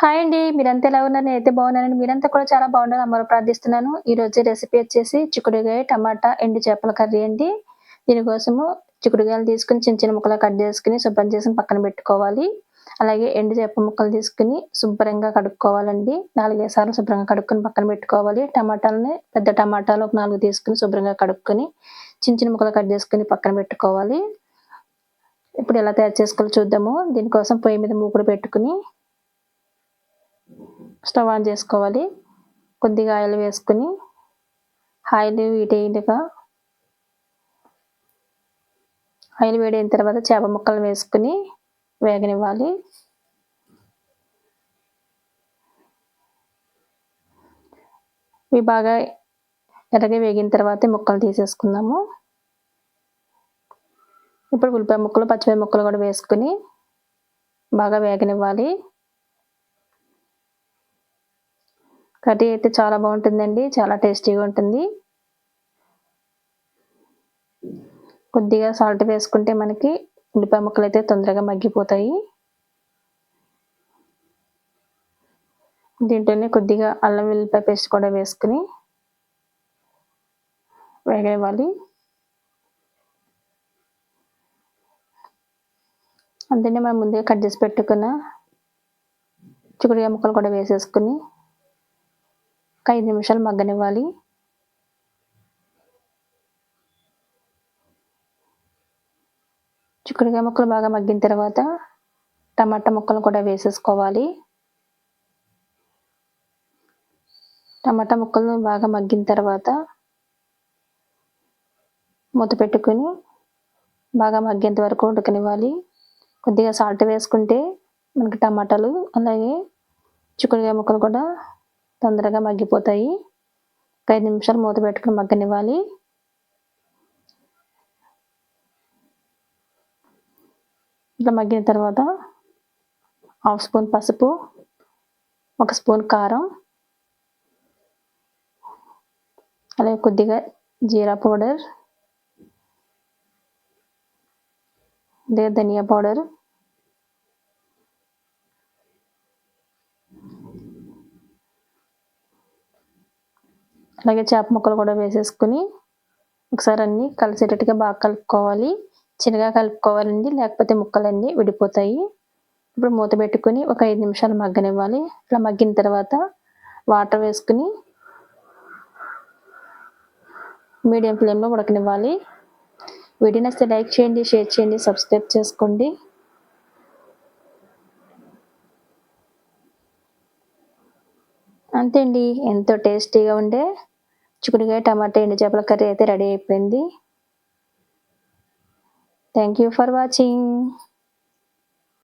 Hi అండి. మీరంతా ఎలా ఉన్నారు? నేనైతే బాగున్నానండి. మీరంతా కూడా చాలా బాగుండాలి అమ్మవారిని ప్రార్థిస్తున్నాను. ఈరోజు రెసిపీ వచ్చేసి చిక్కుడుగాయ, టమాటా, ఎండు చేపల కర్రీ అండి. దీనికోసము చిక్కుడుగాయలు తీసుకొని చిన్న చిన్న ముక్కలు కట్ చేసుకుని శుభ్రం చేసుకొని పక్కన పెట్టుకోవాలి. అలాగే ఎండు చేప ముక్కలు తీసుకొని శుభ్రంగా కడుక్కోవాలండి. నాలుగైదు సార్లు శుభ్రంగా కడుక్కొని పక్కన పెట్టుకోవాలి. టమాటాలని పెద్ద టమాటాలు ఒక నాలుగు తీసుకొని శుభ్రంగా కడుక్కొని చిన్న చిన్న ముక్కలు కట్ చేసుకొని పక్కన పెట్టుకోవాలి. ఇప్పుడు ఎలా తయారు చేసుకోవాలో చూద్దాము. దీనికోసం పొయ్యి మీద మూకుడు పెట్టుకుని స్టవ్ ఆన్ చేసుకోవాలి. కొద్దిగా ఆయిల్ వేసుకుని ఆయిల్ వీటైనగా ఆయిల్ వేడైన తర్వాత చేప ముక్కలు వేసుకుని వేగనివ్వాలి. ఇవి బాగా ఎర్రగా వేగిన తర్వాత ముక్కలు తీసేసుకుందాము. ఇప్పుడు ఉల్లిపాయ ముక్కలు పచ్చిమిరపకాయ ముక్కలు కూడా వేసుకుని బాగా వేగనివ్వాలి. కర్రీ అయితే చాలా బాగుంటుందండి చాలా టేస్టీగా ఉంటుంది. కొద్దిగా సాల్ట్ వేసుకుంటే మనకి ఉల్లిపాయ ముక్కలు అయితే తొందరగా మగ్గిపోతాయి. దీంట్లోనే కొద్దిగా అల్లం వెల్లిపాయ పేస్ట్ కూడా వేసుకుని వేగనివ్వాలి. అంతేనే మనం ముందుగా కట్ చేసి పెట్టుకున్న చిక్కుడుగా ముక్కలు కూడా వేసేసుకుని ఒక ఐదు నిమిషాలు మగ్గనివ్వాలి. చిక్కుడుకాయ ముక్కలు బాగా మగ్గిన తర్వాత టమాటా ముక్కలు కూడా వేసేసుకోవాలి. టమాటా ముక్కలు బాగా మగ్గిన తర్వాత మూత పెట్టుకుని బాగా మగ్గేంత వరకు ఉడకనివ్వాలి. కొద్దిగా సాల్ట్ వేసుకుంటే మనకి టమాటాలు అలాగే చిక్కుడుకాయ ముక్కలు కూడా తొందరగా మగ్గిపోతాయి. ఒక ఐదు నిమిషాలు మూత పెట్టుకుని మగ్గనివ్వాలి. ఇట్లా మగ్గిన తర్వాత హాఫ్ స్పూన్ పసుపు ఒక స్పూన్ కారం అలాగే కొద్దిగా జీరా పౌడర్ కొద్దిగా ధనియా పౌడర్ అలాగే చేప ముక్కలు కూడా వేసేసుకుని ఒకసారి అన్నీ కలిసేటట్టుగా బాగా కలుపుకోవాలి. చిన్నగా కలుపుకోవాలండి లేకపోతే ముక్కలన్నీ విడిపోతాయి. ఇప్పుడు మూత పెట్టుకుని ఒక ఐదు నిమిషాలు మగ్గనివ్వాలి. ఇట్లా మగ్గిన తర్వాత వాటర్ వేసుకుని మీడియం ఫ్లేమ్లో ఉడకనివ్వాలి. వీడియో నచ్చితే లైక్ చేయండి షేర్ చేయండి సబ్స్క్రైబ్ చేసుకోండి. అంతే అండి ఎంతో టేస్టీగా ఉండే చిక్కుడుకాయ టమాటా ఎండు చేపల కర్రీ అయితే రెడీ అయిపోయింది. Thank you for watching